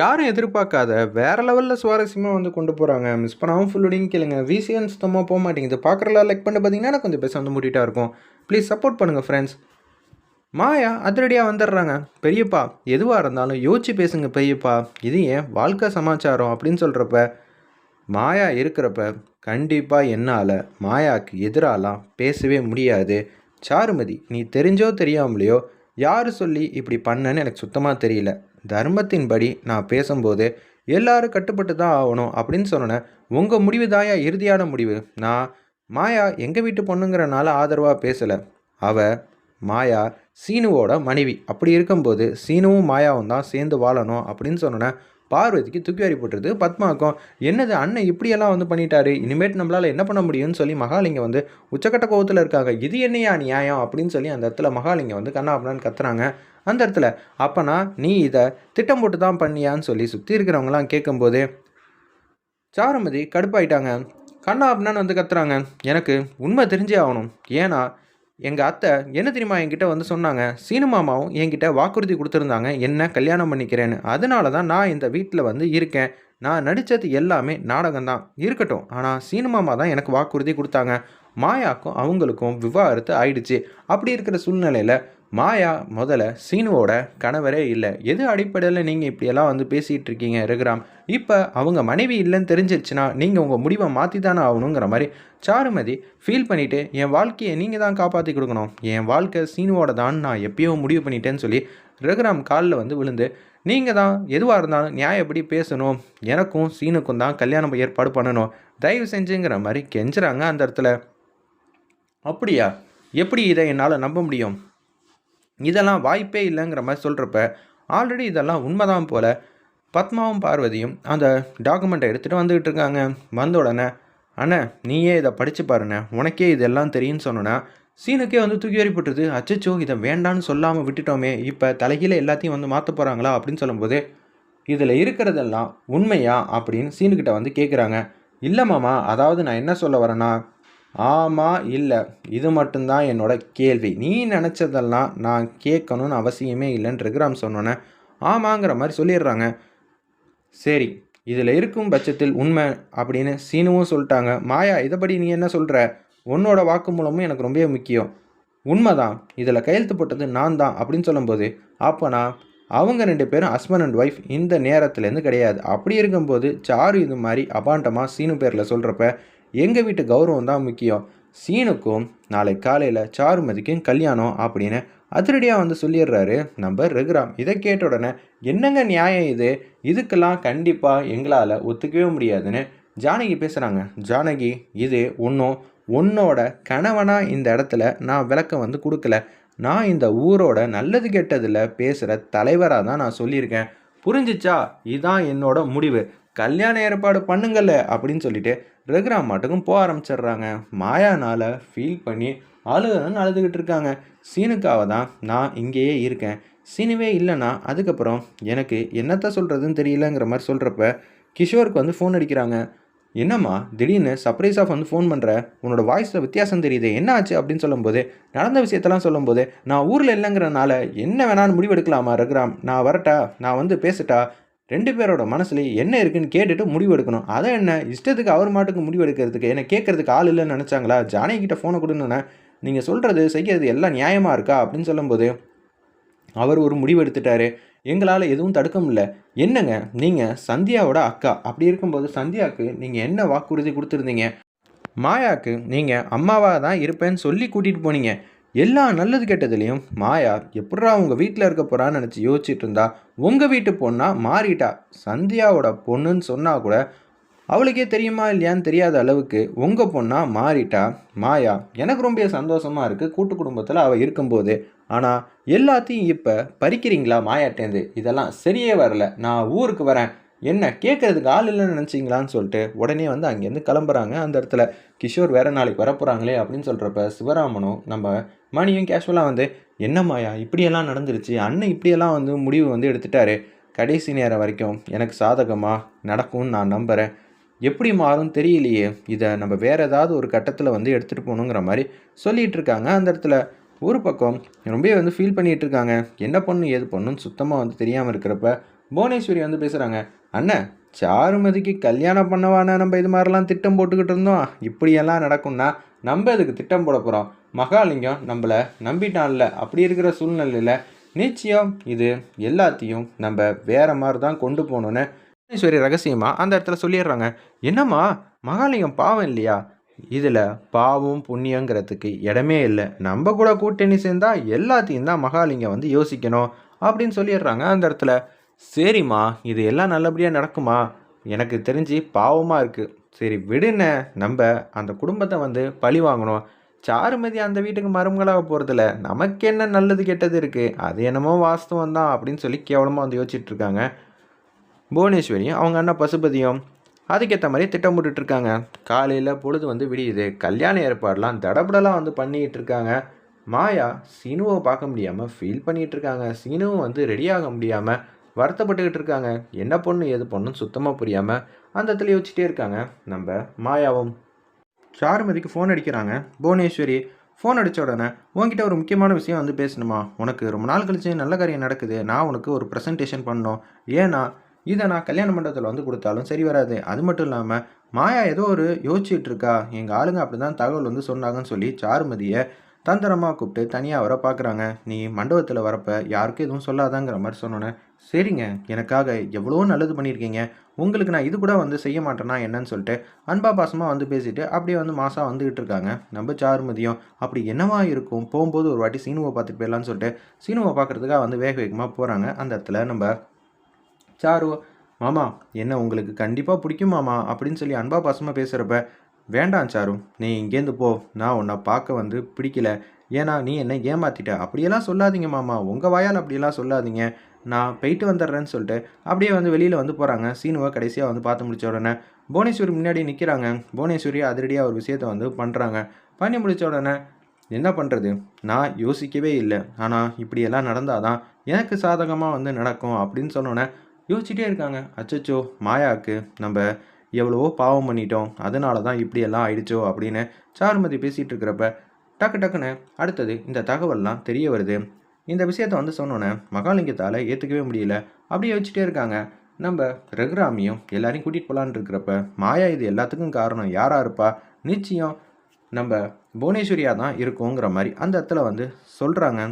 யாரும் எதிர்பார்க்காத வேற லெவலில் சுவாரஸ்யமாக வந்து கொண்டு போகிறாங்க மிஸ் பண்ணாமல் ஃபுல்லோடையும் கேளுங்க. விசிஎன் சுத்தமாக போக மாட்டேங்குது. பார்க்குறலாம் லைக் பண்ணி பார்த்தீங்கன்னா எனக்கு கொஞ்சம் பேச வந்து மூட்டிகிட்டா இருக்கும். ப்ளீஸ் சப்போர்ட் பண்ணுங்கள் ஃப்ரெண்ட்ஸ் மாயா அதிரடியாக வந்துடுறாங்க. பெரியப்பா எதுவாக இருந்தாலும் யோசிச்சு பேசுங்க பெரியப்பா. இது ஏன் வாழ்க்கை சமாச்சாரம் அப்படின்னு சொல்கிறப்ப மாயா இருக்கிறப்ப கண்டிப்பாக என்னால் மாயாவுக்கு எதிராலாம் பேசவே முடியாது. சாருமதி நீ தெரிஞ்சோ தெரியாமலையோ யார் சொல்லி இப்படி பண்ணேன்னு எனக்கு சுத்தமாக தெரியல. தர்மத்தின்படி நான் பேசும்போது எல்லாரும் கட்டுப்பட்டு தான் ஆகணும் அப்படின்னு சொன்னேன் உங்கள் முடிவு தாயா இறுதியான முடிவு. நான் மாயா எங்கள் வீட்டு பொண்ணுங்கிறனால ஆதரவாக பேசலை. அவ மாயா சீனுவோட மனைவி. அப்படி இருக்கும்போது சீனுவும் மாயாவும் தான் சேர்ந்து வாழணும் அப்படின்னு சொன்னோன்னே பார்வதிக்கு தூக்கிவாரி போட்டுருது. பத்மாக்கும் என்னது அண்ணன் இப்படியெல்லாம் வந்து பண்ணிட்டாரு? இனிமேட்டு நம்மளால் என்ன பண்ண முடியும்னு சொல்லி மகாலிங்கம் வந்து உச்சக்கட்ட கோவத்தில் இருக்காங்க. இது என்னையா நியாயம்? அப்படின்னு சொல்லி அந்த இடத்துல மகாலிங்கம் வந்து கண்ணா அப்படின்னு கத்துறாங்க. அந்த இடத்துல அப்போனா நீ இதை திட்டம் போட்டு தான் பண்ணியான்னு சொல்லி சுற்றி இருக்கிறவங்களாம் கேட்கும்போது சாருமதி கடுப்பாயிட்டாங்க. கண்ணா அப்படின்னு வந்து கத்துறாங்க. எனக்கு உண்மை தெரிஞ்சே ஆகணும். ஏன்னா எங்கள் அத்தை என்ன தெரியுமா என்கிட்ட வந்து சொன்னாங்க? சீனு மாமாவும் என்கிட்ட வாக்குறுதி கொடுத்துருந்தாங்க. என்ன கல்யாணம் பண்ணிக்கிறேன்னு. அதனால தான் நான் இந்த வீட்டில் வந்து இருக்கேன். நான் நடித்தது எல்லாமே நாடகம் தான் இருக்கட்டும். ஆனால் சீனு மாமா தான் எனக்கு வாக்குறுதி கொடுத்தாங்க. மாயாக்கும் அவங்களுக்கும் விவாகரத்து ஆயிடுச்சு. அப்படி இருக்கிற சூழ்நிலையில் மாயா முதல்ல சீனுவோட கணவரே இல்லை. எது அடிப்படையில் நீங்கள் இப்படியெல்லாம் வந்து பேசிகிட்டு இருக்கீங்க ரகுராம்? இப்போ அவங்க மனைவி இல்லைன்னு தெரிஞ்சிருச்சுன்னா நீங்கள் உங்கள் முடிவை மாற்றி தானே ஆகணுங்கிற மாதிரி சாருமதி ஃபீல் பண்ணிவிட்டு என் வாழ்க்கையை நீங்கள் தான் காப்பாற்றி கொடுக்கணும். என் வாழ்க்கை சீனுவோட தான் நான் எப்பயோ முடிவு பண்ணிட்டேன்னு சொல்லி ரகுராம் காலில் வந்து விழுந்து நீங்கள் தான் எதுவாக இருந்தாலும் நியாயப்படி பேசணும். எனக்கும் சீனுக்கும் தான் கல்யாணம் ஏற்பாடு பண்ணணும். தயவு செஞ்சுங்கிற மாதிரி கெஞ்சுறாங்க அந்த இடத்துல. அப்படியா? எப்படி இதை என்னால் நம்ப முடியும்? இதெல்லாம் வாய்ப்பே இல்லைங்கிற மாதிரி சொல்கிறப்ப ஆல்ரெடி இதெல்லாம் உண்மைதான் போல் பத்மாவும் பார்வதியும் அந்த டாக்குமெண்ட்டை எடுத்துகிட்டு வந்துக்கிட்டு இருக்காங்க. வந்த உடனே அண்ணே நீயே இதை படித்து பாருண்ணே உனக்கே இதெல்லாம் தெரியும்னு சொன்னோன்னா சீனுக்கே வந்து தூக்கி எறிப்பட்டுருது அச்சச்சோ இதை வேண்டான்னு சொல்லாமல் விட்டுட்டோமே இப்போ தலைகீழ எல்லாத்தையும் வந்து மாற்ற போகிறாங்களா அப்படின்னு சொல்லும்போது இதில் இருக்கிறதெல்லாம் உண்மையா? அப்படின்னு சீனுக்கிட்ட வந்து கேட்குறாங்க இல்லை மாமா அதாவது நான் என்ன சொல்ல வரேன்னா ஆமாம் இல்லை. இது மட்டும்தான் என்னோட கேள்வி. நீ நினச்சதெல்லாம் நான் கேட்கணும்னு அவசியமே இல்லைன்னு ரகுராம் சொன்னோன்னே ஆமாங்கிற மாதிரி சொல்லிடுறாங்க. சரி இதில் இருக்கும் பட்சத்தில் உண்மை அப்படின்னு சீனுவும் சொல்லிட்டாங்க. மாயா இதைப்படி நீ என்ன சொல்கிற உன்னோட வாக்குமூலமும் எனக்கு ரொம்பவே முக்கியம். உண்மைதான். இதில் கையெழுத்து போட்டது நான் தான் அப்படின்னு சொல்லும்போது அப்போனா அவங்க ரெண்டு பேரும் ஹஸ்பண்ட் அண்ட் ஒய்ஃப் இந்த நேரத்துலேருந்து கிடையாது. அப்படி இருக்கும்போது சாரு இது மாதிரி அபாண்டமாக சீனு பேரில் சொல்கிறப்ப எங்கள் வீட்டு கௌரவம் தான் முக்கியம். சீனுக்கும் நாளை காலையில் சாருமதிக்கும் கல்யாணம் அப்படின்னு அதிரடியாக வந்து சொல்லிடுறாரு நம்ம ரகுராம். இதை கேட்ட உடனே என்னங்க நியாயம் இது? இதுக்கெல்லாம் கண்டிப்பாக எங்களால் ஒத்துக்கவே முடியாதுன்னு ஜானகி பேசுகிறாங்க ஜானகி இது ஒன்றும் உன்னோட கணவனாக இந்த இடத்துல நான் விளக்கம் வந்து கொடுக்கல. நான் இந்த ஊரோட நல்லது கெட்டதில் பேசுகிற தலைவராக தான் நான் சொல்லியிருக்கேன். புரிஞ்சிச்சா? இதுதான் என்னோட முடிவு. கல்யாண ஏற்பாடு பண்ணுங்கள்ல அப்படின்னு சொல்லிட்டு ரகுராம் மாட்டுக்கும் போக ஆரம்பிச்சிடுறாங்க. மாயானால் ஃபீல் பண்ணி அழுதுன்னு அழுதுகிட்டு இருக்காங்க. சீனுக்காக தான் நான் இங்கேயே இருக்கேன். சீனுவே இல்லைன்னா அதுக்கப்புறம் எனக்கு என்னத்த சொல்கிறதுன்னு தெரியலங்கிற மாதிரி சொல்கிறப்ப கிஷோருக்கு வந்து ஃபோன் அடிக்கிறாங்க. என்னம்மா திடீர்னு சர்ப்ரைஸாக வந்து ஃபோன் பண்ணுற உன்னோட வாய்ஸில் வித்தியாசம் தெரியுது என்ன ஆச்சு அப்படின்னு சொல்லும்போது நடந்த விஷயத்தெல்லாம் சொல்லும்போது நான் ஊரில் இல்லைங்கிறனால என்ன வேணாலும் முடிவெடுக்கலாமா ரகுராம்? நான் வரட்டா? நான் வந்து பேசட்டா? ரெண்டு பேரோட மனசுல என்ன இருக்குன்னு கேட்டுட்டு முடிவு எடுக்கணும். அதை என்ன? இஷ்டத்துக்கு அவர் மாட்டுக்கு முடிவு எடுக்கிறதுக்கு என்ன கேட்கறதுக்கு ஆள் இல்லைன்னு நினச்சாங்களா? ஜானகிட்ட ஃபோனை கொடுன்னு நீங்கள் சொல்கிறது செய்கிறது எல்லாம் நியாயமாக இருக்கா? அப்படின்னு சொல்லும்போது அவர் ஒரு முடிவு எடுத்துட்டாரு. எங்களால் எதுவும் தடுக்க முடியல. என்னங்க? நீங்கள் சந்தியாவோட அக்கா. அப்படி இருக்கும்போது சந்தியாவுக்கு நீங்கள் என்ன வாக்குறுதி கொடுத்துருந்தீங்க? மாயாவுக்கு நீங்கள் அம்மாவாக தான் இருப்பேன்னு சொல்லி கூட்டிகிட்டு போனீங்க. எல்லா நல்லது கெட்டதுலேயும் மாயா எப்படா உங்கள் வீட்டில் இருக்க போகிறான்னு நினச்சி யோசிச்சுட்டு இருந்தா உங்கள் வீட்டு பொண்ணா மாறிட்டா. சந்தியாவோட பொண்ணுன்னு சொன்னால் கூட அவளுக்கே தெரியுமா இல்லையான்னு தெரியாத அளவுக்கு உங்கள் பொண்ணா மாறிட்டா. மாயா எனக்கு ரொம்ப சந்தோஷமாக இருக்குது கூட்டு குடும்பத்தில் அவள் இருக்கும்போது. ஆனால் எல்லாத்தையும் இப்போ பறிக்கிறீங்களா மாயாட்டேந்து? இதெல்லாம் சரியே வரல. நான் ஊருக்கு வரேன். என்ன கேட்குறதுக்கு ஆள் இல்லைன்னு நினச்சிங்களான்னு சொல்லிட்டு உடனே வந்து அங்கேருந்து கிளம்புறாங்க. அந்த இடத்துல கிஷோர் வேறு நாளைக்கு வரப்போகிறாங்களே அப்படின்னு சொல்கிறப்ப சிவராமனும் நம்ம மணியும் கேஷுவலாக வந்து என்னம்மாயா இப்படியெல்லாம் நடந்துருச்சு. அண்ணன் இப்படியெல்லாம் வந்து முடிவு வந்து எடுத்துட்டாரு. கடைசி நேரம் வரைக்கும் எனக்கு சாதகமாக நடக்கும்னு நான் நம்புகிறேன் எப்படி மாறும் தெரியலையே. இதை நம்ம வேறு ஏதாவது ஒரு கட்டத்தில் வந்து எடுத்துகிட்டு போகணுங்கிற மாதிரி சொல்லிகிட்டு இருக்காங்க. அந்த இடத்துல ஒரு பக்கம் ரொம்ப வந்து ஃபீல் பண்ணிகிட்டு இருக்காங்க. என்ன பண்ணும் ஏது பண்ணுன்னு சுத்தமாக வந்து தெரியாமல் இருக்கிறப்ப புவனேஸ்வரி வந்து பேசுகிறாங்க அண்ணன் சாருமதிக்கு கல்யாணம் பண்ணவானே நம்ம இது மாதிரிலாம் திட்டம் போட்டுக்கிட்டு இருந்தோம். இப்படியெல்லாம் நடக்கும்னா நம்ம இதுக்கு திட்டம் போட போகிறோம் மகாலிங்கம் நம்மளை நம்பிட்டான்ல. அப்படி இருக்கிற சூழ்நிலையில் நிச்சயம் இது எல்லாத்தையும் நம்ம வேற மாதிரி தான் கொண்டு போகணுன்னு புவனேஸ்வரி ரகசியமாக அந்த இடத்துல சொல்லிடுறாங்க. என்னம்மா? மகாலிங்கம் பாவம் இல்லையா? இதில் பாவம் புண்ணியங்கிறதுக்கு இடமே இல்லை. நம்ம கூட கூட்டணி சேர்ந்தால் எல்லாத்தையும் தான் மகாலிங்கம் வந்து யோசிக்கணும் அப்படின்னு சொல்லிடுறாங்க அந்த இடத்துல. சரிம்மா இது எல்லாம் நல்லபடியாக நடக்குமா? எனக்கு தெரிஞ்சு பாவமாக இருக்குது சரி விடுன நம்ம அந்த குடும்பத்தை வந்து பழி வாங்கணும். சாருமதி அந்த வீட்டுக்கு மருமகளாக போகிறதில்ல நமக்கு என்ன நல்லது கெட்டது இருக்குது அது என்னமோ வாஸ்தவம் தான் அப்படின்னு சொல்லி கேவலமாக வந்து யோசிச்சுட்ருக்காங்க புவனேஸ்வரியும் அவங்க அண்ணா பசுபதியும் அதுக்கேற்ற மாதிரி திட்டம் போட்டுட்ருக்காங்க காலையில் பொழுது வந்து விடியுது. கல்யாண ஏற்பாடெலாம் தடபடலாம் வந்து பண்ணிக்கிட்டு இருக்காங்க. மாயா சீனுவை பார்க்க முடியாமல் ஃபீல் பண்ணிகிட்டு இருக்காங்க. சீனுவும் வந்து ரெடியாக முடியாமல் வருத்தப்பட்டுக்கிட்டு இருக்காங்க. என்ன பொண்ணு எது பொண்ணுன்னு சுத்தமாக புரியாமல் அந்த இடத்துல யோசிச்சுட்டே இருக்காங்க. நம்ம மாயாவும். சாருமதிக்கு ஃபோன் அடிக்கிறாங்க. புவனேஸ்வரி ஃபோன் அடித்த உடனே உன்கிட்ட ஒரு முக்கியமான விஷயம் வந்து பேசணுமா? உனக்கு ரொம்ப நாள் கழிச்சு நல்ல காரியம் நடக்குது. நான் உனக்கு ஒரு ப்ரெசன்டேஷன் பண்ணோம் ஏன்னா இதை நான் கல்யாண மண்டபத்தில் வந்து கொடுத்தாலும் சரி வராது. அது மட்டும் இல்லாமல் மாயா ஏதோ ஒரு யோசிச்சுட்டு இருக்கா. எங்கள் ஆளுங்க அப்படி தான் தகவல் வந்து சொன்னாங்கன்னு சொல்லி சாருமதியை தந்திரமாக கூப்பிட்டு தனியாக வர பார்க்குறாங்க. நீ மண்டபத்தில் வரப்ப யாருக்கும் எதுவும் சொல்லாதாங்கிற மாதிரி சொன்னோன்னே சரிங்க எனக்காக எவ்வளோ நல்லது பண்ணியிருக்கீங்க. உங்களுக்கு நான் இது கூட வந்து செய்ய மாட்டேனா என்னன்னு சொல்லிட்டு அன்பா பாசமாக வந்து பேசிட்டு அப்படியே வந்து மாதம் வந்துக்கிட்டு இருக்காங்க. நம்ம சாருமதியும் அப்படி என்னவா இருக்கும்? போகும்போது ஒரு வாட்டி சீனுவை பார்த்துட்டு போயிடலான்னு சொல்லிட்டு சீனுவை பார்க்குறதுக்காக வந்து வேக வேகமாக போகிறாங்க அந்த இடத்துல நம்ம சாரு மாமா என்ன உங்களுக்கு கண்டிப்பாக பிடிக்கும் மாமா? அப்படின்னு சொல்லி அன்பா பாசமாக பேசுகிறப்ப வேண்டாம் சாரு நீ இங்கேருந்து போ. நான் உன்னை பார்க்க வந்து பிடிக்கல. ஏன்னா நீ என்னை ஏமாத்திட்ட. அப்படியெல்லாம் சொல்லாதீங்க மாமா. உங்கள் வாயால் அப்படியெல்லாம் சொல்லாதீங்க. நான் போயிட்டு வந்துடுறேன்னு சொல்லிட்டு அப்படியே வந்து வெளியில் வந்து போகிறாங்க சீனுவை கடைசியாக வந்து பார்த்து முடிச்ச உடனே புவனேஸ்வரி முன்னாடி நிற்கிறாங்க புவனேஸ்வரி அதிரடியாக ஒரு விஷயத்தை வந்து பண்ணுறாங்க பண்ணி முடித்த உடனே என்ன பண்ணுறது நான் யோசிக்கவே இல்லை. ஆனால் இப்படியெல்லாம் நடந்தாதான் எனக்கு சாதகமாக வந்து நடக்கும். அப்படின்னு சொன்னோன்னே யோசிச்சுட்டே இருக்காங்க. அச்சச்சோ மாயாவுக்கு நம்ம எவ்வளவோ பாவம் பண்ணிட்டோம். அதனால தான் இப்படியெல்லாம் ஆயிடுச்சோ அப்படின்னு சாருமதி பேசிகிட்டு இருக்கிறப்ப டக்கு டக்குன்னு அடுத்தது இந்த தகவல்லாம் தெரிய வருது. இந்த விஷயத்த வந்து சொன்னோன்னே மகாலிங்கத்தால் ஏற்றுக்கவே முடியல. அப்படியே வச்சுட்டே இருக்காங்க. நம்ம ரகுராமியும் எல்லாரையும் கூட்டிகிட்டு போகலான்னு இருக்கிறப்ப மாயா இது எல்லாத்துக்கும் காரணம் யாராக இருப்பா? நிச்சயம் நம்ம புவனேஸ்வரியாக தான் இருக்குங்கிற மாதிரி அந்த இடத்துல வந்து சொல்கிறாங்க